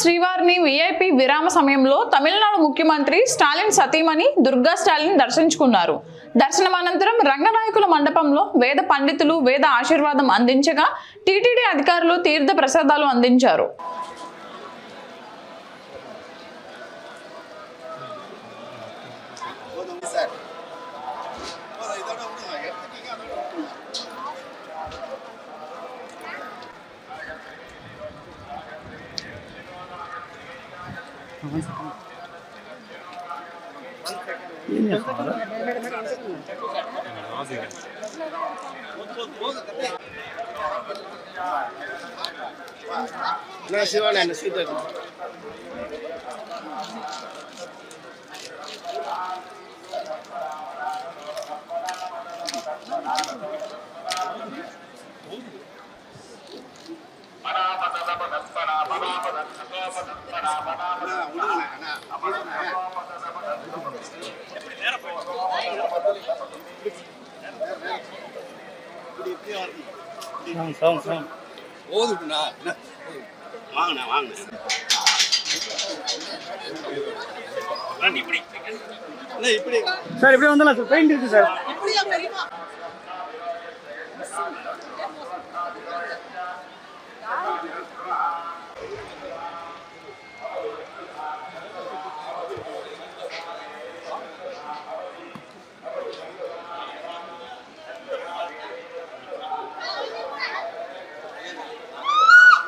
శ్రీవారిని విఐపి విరామ సమయంలో తమిళనాడు ముఖ్యమంత్రి స్టాలిన్ సతీమణి దుర్గా స్టాలిన్ దర్శించుకున్నారు. దర్శనం అనంతరం రంగనాయకుల మండపంలో వేద పండితులు వేద ఆశీర్వాదం అందించగా టీటీడీ అధికారులు తీర్థ ప్రసాదాలు అందించారు. não se olha Nasional, é nasional. Tá ஓதுக்குண்ணா வாங்கண்ணா வாங்கண்ணா இப்படி சார் இப்படி வந்துடலாம் சார். பெயிண்ட் இருக்கு சார்.